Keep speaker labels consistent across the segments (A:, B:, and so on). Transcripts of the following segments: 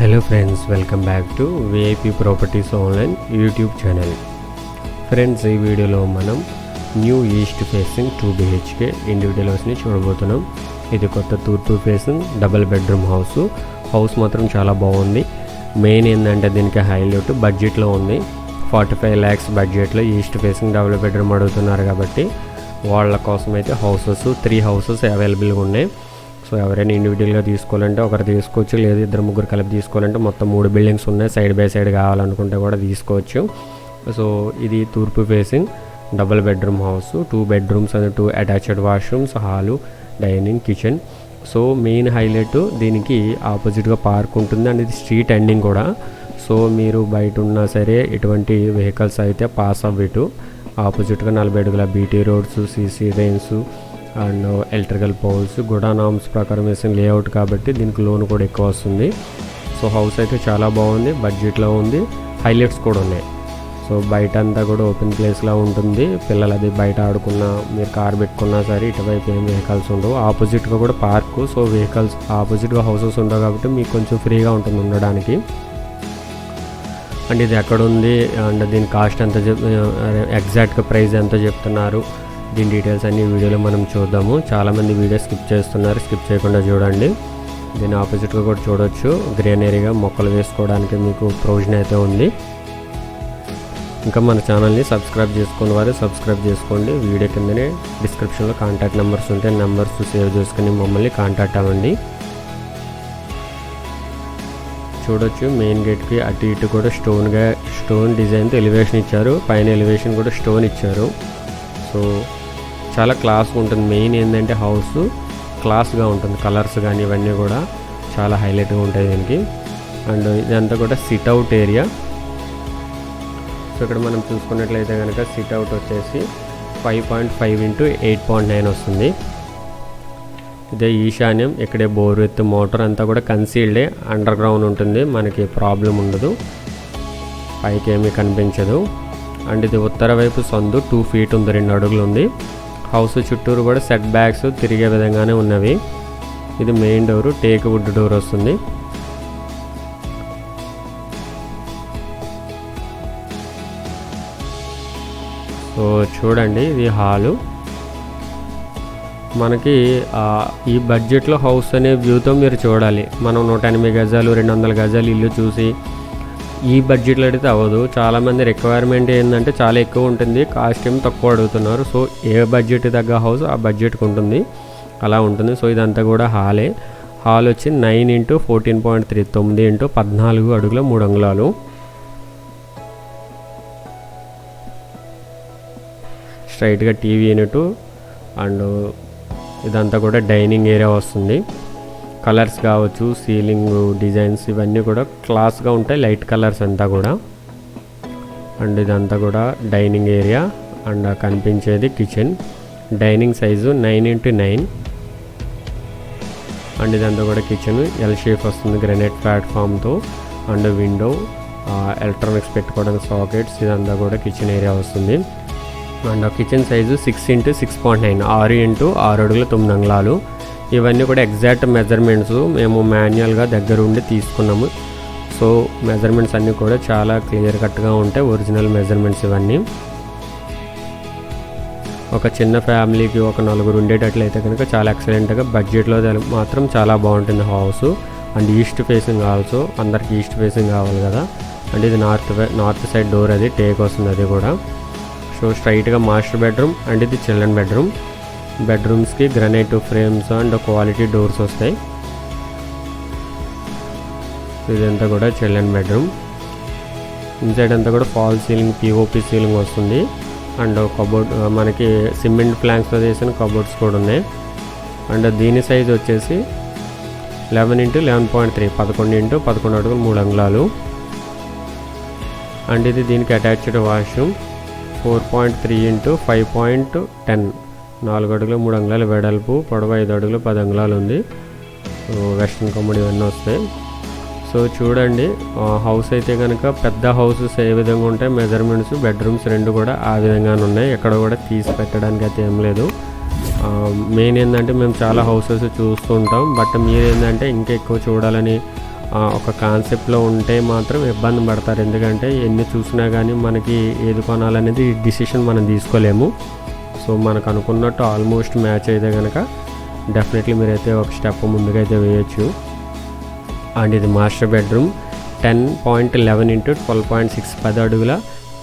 A: Hello friends welcome back to VIP properties online YouTube channel friends ఈ వీడియోలో మనం new east facing two BHK individual హౌస్ని చూడబోతున్నాం. ఇది కొత్త తూర్పు facing double bedroom house. House మాత్రం చాలా బాగుంది. మెయిన్ ఏంటంటే దీనికి హైలైట్ బడ్జెట్లో ఉంది. ఫార్టీ ఫైవ్ ల్యాక్స్ బడ్జెట్లో ఈస్ట్ ఫేసింగ్ డబుల్ బెడ్రూమ్ అడుగుతున్నారు కాబట్టి వాళ్ళ కోసం అయితే హౌసెస్ త్రీ హౌసెస్ అవైలబుల్గా ఉన్నాయి. సో ఎవరైనా ఇండివిజువల్గా తీసుకోవాలంటే ఒకరు తీసుకోవచ్చు లేదు ఇద్దరు ముగ్గురు కలిపి తీసుకోవాలంటే మొత్తం మూడు బిల్డింగ్స్ ఉన్నాయి. సైడ్ బై సైడ్ కావాలనుకుంటే కూడా తీసుకోవచ్చు. సో ఇది తూర్పు facing double bedroom house two bedrooms and two attached washrooms hall dining kitchen so main highlight దీనికి ఆపోజిట్గా పార్క్ ఉంటుంది అండ్ ఇది స్ట్రీట్ ఎండింగ్ కూడా. సో మీరు బయట ఉన్నా సరే ఎటువంటి వెహికల్స్ అయితే పాస్ అవ్వటు. ఆపోజిట్గా నలభై అడుగుల BT roads CC drains and electrical poles గుడా నామ్స్ ప్రకారం వేసిన లేఅవుట్ కాబట్టి దీనికి లోన్ కూడా ఎక్కువ వస్తుంది. సో హౌస్ అయితే చాలా బాగుంది బడ్జెట్లో ఉంది హైలైట్స్ కూడా ఉన్నాయి. సో బయట అంతా కూడా ఓపెన్ ప్లేస్లా ఉంటుంది. పిల్లలు అది బయట ఆడుకున్నా మీరు కార్ పెట్టుకున్నా సరే ఇటువైపు ఏం వెహికల్స్ ఉండవు. ఆపోజిట్గా కూడా పార్క్ సో వెహికల్స్ ఆపోజిట్గా హౌసెస్ ఉండవు కాబట్టి మీకు కొంచెం ఫ్రీగా ఉంటుంది ఉండడానికి. అండ్ ఇది ఎక్కడ ఉంది అండ్ దీని కాస్ట్ ఎంత చెప్ ఎగ్జాక్ట్గా ప్రైస్ ఎంత చెప్తున్నారు? దీని డీటెయిల్స్ అన్ని వీడియోలో మనం చూద్దాము. చాలామంది వీడియో స్కిప్ చేస్తున్నారు. స్కిప్ చేయకుండా చూడండి. దీని ఆపోజిట్గా కూడా చూడొచ్చు. గ్రీనరీగా మొక్కలు వేసుకోవడానికి మీకు ప్రొవిజన్ అయితే ఉంది. ఇంకా మన ఛానల్ని సబ్స్క్రైబ్ చేసుకున్న వారు సబ్స్క్రైబ్ చేసుకోండి. వీడియో కిందనే డిస్క్రిప్షన్లో కాంటాక్ట్ నెంబర్స్ ఉంటాయి. నెంబర్స్ సేవ్ చేసుకుని మమ్మల్ని కాంటాక్ట్ అవ్వండి. చూడొచ్చు మెయిన్ గేట్కి అటు ఇటు కూడా స్టోన్గా స్టోన్ డిజైన్తో ఎలివేషన్ ఇచ్చారు. పైన ఎలివేషన్ కూడా స్టోన్ ఇచ్చారు. సో చాలా క్లాస్గా ఉంటుంది. మెయిన్ ఏంటంటే హౌస్ క్లాస్గా ఉంటుంది. కలర్స్ కానీ ఇవన్నీ కూడా చాలా హైలైట్గా ఉంటాయి దీనికి. అండ్ ఇదంతా కూడా సిట్ అవుట్ ఏరియా సో ఇక్కడ మనం చూసుకున్నట్లయితే కనుక సిట్ అవుట్ వచ్చేసి five point five into eight point nine వస్తుంది. ఇదే ఈశాన్యం. ఇక్కడే బోర్ విత్ మోటార్ అంతా కూడా కన్సీల్డే అండర్ గ్రౌండ్ ఉంటుంది. మనకి ప్రాబ్లం ఉండదు. పైకి ఏమీ కనిపించదు. అండ్ ఇది ఉత్తర వైపు సందు టూ ఫీట్ ఉంది. రెండు అడుగులు ఉంది. హౌస్ చుట్టూరు కూడా సెట్ బ్యాక్స్ తిరిగే విధంగానే ఉన్నవి. ఇది main door teak wood door వస్తుంది. సో చూడండి ఇది హాలు. మనకి ఈ బడ్జెట్లో హౌస్ అనే వ్యూతో మీరు చూడాలి. మనం నూట ఎనభై గజాలు రెండు వందల గజాలు ఇల్లు చూసి ఈ బడ్జెట్లో అయితే అవ్వదు. చాలామంది రిక్వైర్మెంట్ ఏంటంటే చాలా ఎక్కువ ఉంటుంది. కాస్ట్ ఏమి తక్కువ అడుగుతున్నారు. సో ఏ బడ్జెట్ తగ్గ హౌస్ ఆ బడ్జెట్కి ఉంటుంది. అలా ఉంటుంది. సో ఇదంతా కూడా హాలే హాల్ వచ్చి nine into fourteen point three తొమ్మిది ఇంటూ పద్నాలుగు అడుగుల మూడు అంగుళాలు. స్ట్రైట్గా టీవీ యూనిట్ అండ్ ఇదంతా కూడా డైనింగ్ ఏరియా వస్తుంది. కలర్స్ కావచ్చు సీలింగ్ డిజైన్స్ ఇవన్నీ కూడా క్లాస్గా ఉంటాయి లైట్ కలర్స్ అంతా కూడా. అండ్ ఇదంతా కూడా డైనింగ్ ఏరియా అండ్ కనిపించేది kitchen. Dining size nine into nine. And ఇదంతా కూడా కిచెన్. ఎల్ షేప్ వస్తుంది గ్రెనైట్ ప్లాట్ఫామ్తో. అండ్ విండో ఎలక్ట్రానిక్స్ పెట్టుకోవడానికి సాకెట్స్ ఇదంతా కూడా కిచెన్ ఏరియా వస్తుంది. And kitchen size six into six point nine ఆరు ఇంటూ ఆరు అడుగుల తొమ్మిది అంగుళాలు. ఇవన్నీ కూడా ఎగ్జాక్ట్ మెజర్మెంట్స్ మేము మాన్యువల్గా దగ్గర ఉండి తీసుకున్నాము. సో మెజర్మెంట్స్ అన్నీ కూడా చాలా క్లియర్ కట్గా ఉంటాయి ఒరిజినల్ మెజర్మెంట్స్ ఇవన్నీ. ఒక చిన్న ఫ్యామిలీకి ఒక నలుగురు ఉండేటట్లయితే కనుక చాలా ఎక్సలెంట్గా బడ్జెట్లో మాత్రం చాలా బాగుంటుంది house. And east facing also అందరికి ఈస్ట్ ఫేసింగ్ కావాలి కదా. అండ్ ఇది నార్త్ నార్త్ సైడ్ డోర్ అది టేక్ వస్తుంది అది కూడా. సో స్ట్రైట్గా మాస్టర్ బెడ్రూమ్ అండ్ ఇది children bedroom. బెడ్రూమ్స్కి granite frames and quality doors వస్తాయి. ఇదంతా కూడా చిల్డ్రన్ బెడ్రూమ్. ఇన్సైడ్ అంతా కూడా ఫాల్ సీలింగ్ పిఓపి సీలింగ్ వస్తుంది. అండ్ కబోర్డ్ మనకి సిమెంట్ ప్లాంక్స్తో చేసిన కబోర్డ్స్ కూడా ఉన్నాయి. అండ్ దీని సైజ్ వచ్చేసి eleven into eleven point three పదకొండు ఇంటూ పదకొండు అడుగులు మూడు అంగుళాలు. అండ్ ఇది దీనికి attached washroom four point three into five point ten. నాలుగు అడుగులు మూడు అంగుళాలు వెడల్పు పొడవు ఐదు అడుగులు పది అంగుళాలు ఉంది వెస్ట్రన్ కమ్మడి ఇవన్నీ వస్తాయి. సో చూడండి హౌస్ అయితే కనుక పెద్ద హౌసెస్ ఏ విధంగా ఉంటాయి మెజర్మెంట్స్ బెడ్రూమ్స్ రెండు కూడా ఆ విధంగానే ఉన్నాయి. ఎక్కడ కూడా తీసి పెట్టడానికి అయితే ఏం లేదు. మెయిన్ ఏంటంటే మేము చాలా హౌసెస్ చూస్తుంటాం బట్ మీరు ఏంటంటే ఇంకా ఎక్కువ చూడాలని ఒక కాన్సెప్ట్లో ఉంటే మాత్రం ఇబ్బంది పడతారు. ఎందుకంటే ఎన్ని చూసినా కానీ మనకి ఏది కొనాలనేది డిసిషన్ మనం తీసుకోలేము. సో మనకు అనుకున్నట్టు ఆల్మోస్ట్ మ్యాచ్ అయితే కనుక డెఫినెట్లీ మీరైతే ఒక స్టెప్ ముందుకైతే వేయచ్చు. అండ్ ఇది master bedroom ten point eleven into twelve point six పది అడుగుల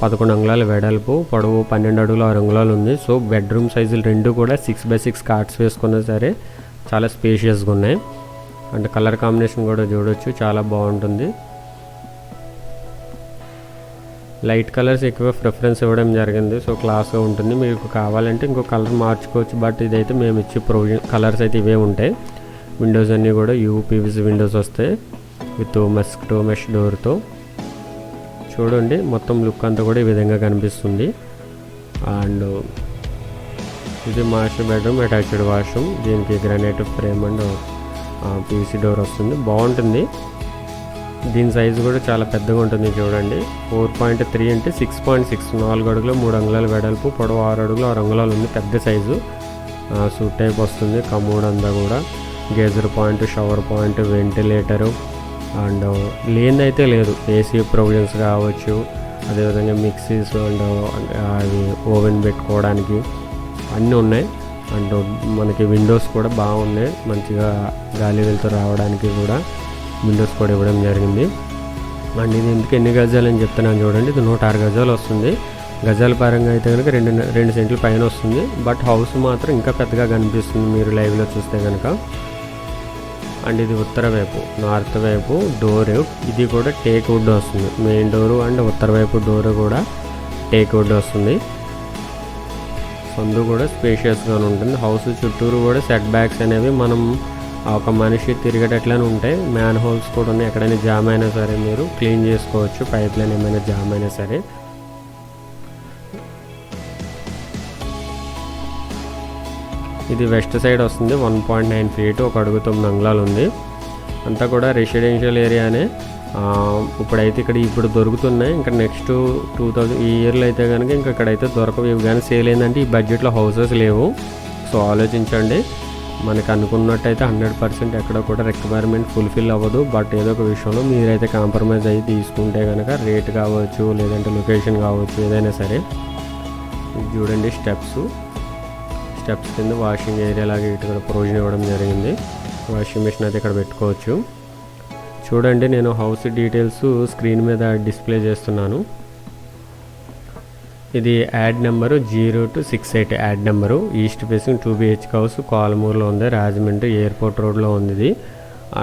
A: పదకొండు అంగుళాల వెడల్పు పొడవు పన్నెండు అడుగుల ఆరు అంగుళాలు ఉంది. సో బెడ్రూమ్ సైజులు రెండు కూడా సిక్స్ బై సిక్స్ కార్డ్స్ వేసుకున్నా సరే చాలా స్పేషియస్గా ఉన్నాయి. అండ్ కలర్ కాంబినేషన్ కూడా చూడొచ్చు చాలా బాగుంటుంది. లైట్ కలర్స్ ఎక్కువ ప్రిఫరెన్స్ ఇవ్వడం జరిగింది. సో క్లాస్గా ఉంటుంది. మీకు కావాలంటే ఇంకో కలర్ మార్చుకోవచ్చు. బట్ ఇదైతే మేము ఇచ్చే ప్రొవిజన్ కలర్స్ అయితే ఇవే ఉంటాయి. విండోస్ అన్నీ కూడా యూపీవీసీ విండోస్ వస్తాయి. విత్ మస్కిటో మెష్ డోర్తో. చూడండి మొత్తం లుక్ అంతా కూడా ఈ విధంగా కనిపిస్తుంది. అండ్ ఇది మాస్టర్ బెడ్రూమ్ అటాచ్డ్ వాష్రూమ్. దీనికి granite frame and PC door వస్తుంది. బాగుంటుంది. దీని సైజు కూడా చాలా పెద్దగా ఉంటుంది చూడండి. ఫోర్ పాయింట్ త్రీ అంటే సిక్స్ పాయింట్ సిక్స్ నాలుగు అడుగులు మూడు అంగుళాలు వెడల్పు పొడవు ఆరు అడుగులు ఆరు అంగుళాలు ఉంది. పెద్ద సైజు. సూట్ టైప్ వస్తుంది. కమోడ్ అంతా కూడా. Geyser point shower point ventilator. And లేనిదైతే లేదు. ఏసీ ప్రొవిజన్స్ కావచ్చు. అదేవిధంగా మిక్సీస్ అండ్ అవి ఓవెన్ పెట్టుకోవడానికి అన్నీ ఉన్నాయి. అండ్ మనకి విండోస్ కూడా బాగున్నాయి. మంచిగా గాలి వెళ్తూ రావడానికి కూడా. విండోస్ కూడా ఇవ్వడం జరిగింది. అండ్ ఇది ఎందుకు ఎన్ని గజాలు అని చెప్తున్నాను చూడండి. ఇది నూట ఆరు గజాలు వస్తుంది. గజాల పరంగా అయితే కనుక రెండు రెండు సెంట్లు పైన వస్తుంది. బట్ హౌస్ మాత్రం ఇంకా పెద్దగా కనిపిస్తుంది మీరు లైవ్లో చూస్తే కనుక అండ్ ఇది ఉత్తర వైపు నార్త్ వైపు డోర్. ఇది కూడా టేక్ వుడ్ వస్తుంది. మెయిన్ డోరు అండ్ ఉత్తర వైపు డోర్ కూడా టేక్ వుడ్ వస్తుంది. సందు కూడా స్పేషియస్గా ఉంటుంది. హౌస్ చుట్టూరు కూడా సెట్ బ్యాక్స్ అనేవి మనం ఒక మనిషి తిరిగేటట్లనే ఉంటాయి మ్యాన్ హోల్స్ కూడా ఉన్నాయి. ఎక్కడైనా జామ్ అయినా సరే మీరు క్లీన్ చేసుకోవచ్చు. పైప్ లైన్ ఏమైనా జామ్ అయినా సరే. ఇది వెస్ట్ సైడ్ వస్తుంది. వన్ పాయింట్ నైన్ ఫీట్ ఒక అడుగు తొమ్మిది అంగుళాలు ఉంది. అంతా కూడా రెసిడెన్షియల్ ఏరియానే. ఇప్పుడైతే ఇక్కడ ఇప్పుడు దొరుకుతున్నాయి. ఇంకా నెక్స్ట్ టూ థౌజండ్ ఈ ఇయర్లో అయితే కనుక ఇంకా ఇక్కడైతే దొరకవు. ఇవి కానీ సేల్ ఏంటంటే ఈ బడ్జెట్లో హౌసెస్ లేవు. సో ఆలోచించండి. మనకు అనుకున్నట్టయితే హండ్రెడ్ పర్సెంట్ ఎక్కడ కూడా రిక్వైర్మెంట్ ఫుల్ఫిల్ అవ్వదు. బట్ ఏదో ఒక విషయంలో మీరైతే కాంప్రమైజ్ అయ్యి తీసుకుంటే కనుక రేట్ కావచ్చు లేదంటే లొకేషన్ కావచ్చు ఏదైనా సరే. చూడండి స్టెప్స్ స్టెప్స్ కింద వాషింగ్ ఏరియా లాగా ఇటు కూడా ప్రొవిజన్ ఇవ్వడం జరిగింది. వాషింగ్ మిషన్ అయితే ఇక్కడ పెట్టుకోవచ్చు. చూడండి నేను హౌస్ డీటెయిల్స్ స్క్రీన్ మీద డిస్ప్లే చేస్తున్నాను. ఇది ad number zero two six eight ad number. East facing two BH house కోలమూరులో ఉంది రాజమండ్రి ఎయిర్పోర్ట్ రోడ్లో ఉంది ఇది.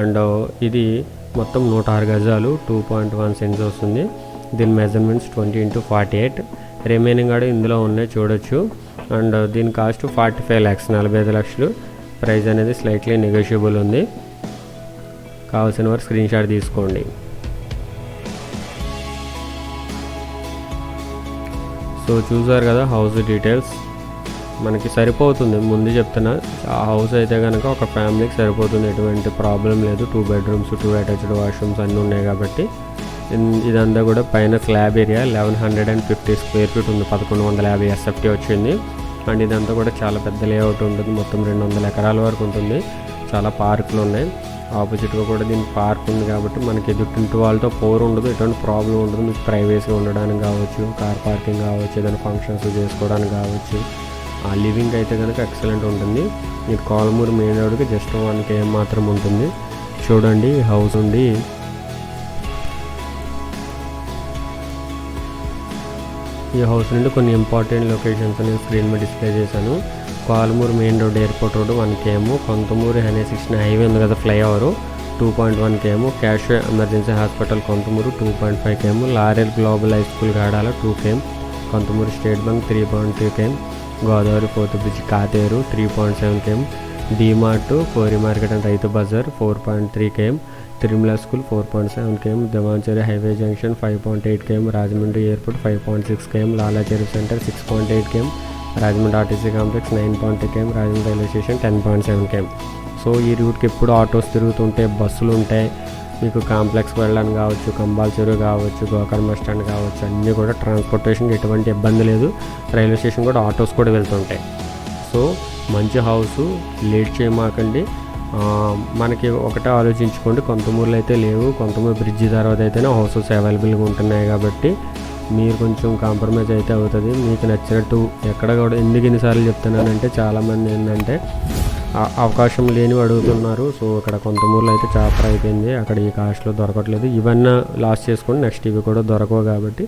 A: అండ్ ఇది మొత్తం నూట ఆరు గజాలు టూ పాయింట్ వన్ సెన్స్ వస్తుంది. దీని measurements twenty into forty eight. Remaining కూడా ఇందులో ఉన్నాయి చూడొచ్చు. అండ్ దీని కాస్ట్ ఫార్టీ ఫైవ్ ల్యాక్స్ నలభై ఐదు లక్షలు. ప్రైస్ అనేది స్లైట్లీ నెగోషియబుల్ ఉంది. కావాల్సిన వారు స్క్రీన్ షాట్ తీసుకోండి. సో చూసారు కదా హౌస్ డీటెయిల్స్. మనకి సరిపోతుంది. ముందు చెప్తున్నా ఆ హౌస్ అయితే కనుక ఒక ఫ్యామిలీకి సరిపోతుంది. ఎటువంటి ప్రాబ్లం లేదు. Two bedrooms two attached washrooms అన్నీ ఉన్నాయి కాబట్టి. ఇన్- ఇదంతా కూడా పైన slab area. Eleven hundred and fifty square feet ఉంది. పదకొండు వందల యాభై ఎస్ఎఫ్టీ వచ్చింది. అండ్ ఇదంతా కూడా చాలా పెద్ద లేఅవుట్ ఉంటుంది. మొత్తం రెండు వందల ఎకరాల వరకు ఉంటుంది. చాలా పార్కులు ఉన్నాయి. ఆపోజిట్గా కూడా దీని పార్క్ ఉంది కాబట్టి మనకి ఎదుటింటి వాళ్ళతో పోర్ ఉండదు. ఎటువంటి ప్రాబ్లం ఉండదు. మీకు ప్రైవేసీగా ఉండడానికి కావచ్చు కార్ పార్కింగ్ కావచ్చు ఏదైనా ఫంక్షన్స్ చేసుకోవడానికి కావచ్చు. ఆ లివింగ్ అయితే కనుక ఎక్సలెంట్ ఉంటుంది. మీకు కాలమూరు మెయిన్ రోడ్కి జస్ట్ వన్ కేఎం మాత్రం ఉంటుంది. చూడండి హౌస్ ఉండి ఈ హౌస్ నుండి కొన్ని ఇంపార్టెంట్ లొకేషన్స్ నేను స్క్రీన్ మీద డిస్ప్లే చేశాను. Palamuru main road airport road one KM Konthamuru హెనే sixteen highway ఉంది కదా flyover. Two point one KM. Cash emergency hospital Konthamuru two point five KM Laurel global high school Gadala two KM. Konthamuru state bank three point three KM. Godavari fourth bridge Katheru three point seven KM. DMart Kori market and Rythu Bazar four point three KM. Tirumala school four point seven KM. Damanchari highway junction five point eight KM. Rajahmundry airport five point six KM. Lalacheru centre six point eight KM. Rajahmundry RTC complex nine point two KM Rajahmundry railway station ten point seven KM. So ఈ రూట్కి ఎప్పుడు autos తిరుగుతుంటాయి బస్సులు ఉంటాయి. మీకు complex వెళ్ళడానికి కావచ్చు కంబాల్ చెరువు కావచ్చు గోకర్ణ బస్ స్టాండ్ కావచ్చు అన్నీ కూడా ట్రాన్స్పోర్టేషన్కి ఎటువంటి ఇబ్బంది లేదు. రైల్వే స్టేషన్ కూడా ఆటోస్ కూడా వెళ్తుంటాయి. సో మంచి హౌస్ లేట్ చేయమాకండి. మనకి ఒకటే ఆలోచించుకోండి. కొంతమూరులు అయితే లేవు కొంతమూరు బ్రిడ్జి తర్వాత అయితేనే హౌసెస్ అవైలబుల్గా ఉంటున్నాయి కాబట్టి మీరు కొంచెం కాంప్రమైజ్ అయితే అవుతుంది. మీకు నచ్చినట్టు ఎక్కడ కూడా ఎందుకు ఎన్నిసార్లు చెప్తున్నానంటే చాలామంది ఏంటంటే అవకాశం లేనివి అడుగుతున్నారు. సో ఇక్కడ కొంతమూరులో అయితే చాపర్ అయిపోయింది. అక్కడ ఈ కాస్ట్లో దొరకట్లేదు. ఇవన్నీ లాస్ట్ చేసుకొని నెక్స్ట్ ఇవి కూడా దొరకవు కాబట్టి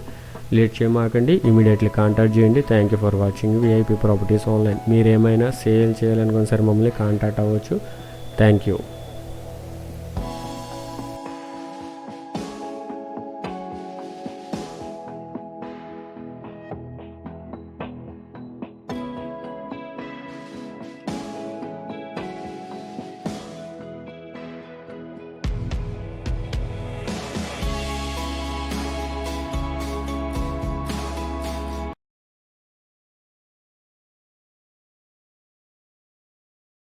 A: లేట్ చేయమాకండి. ఇమీడియట్లీ కాంటాక్ట్ చేయండి. Thank you for watching VIP properties online మీరు ఏమైనా సేల్ చేయాలనుకున్న సరే మమ్మల్ని కాంటాక్ట్ అవ్వచ్చు. Thank you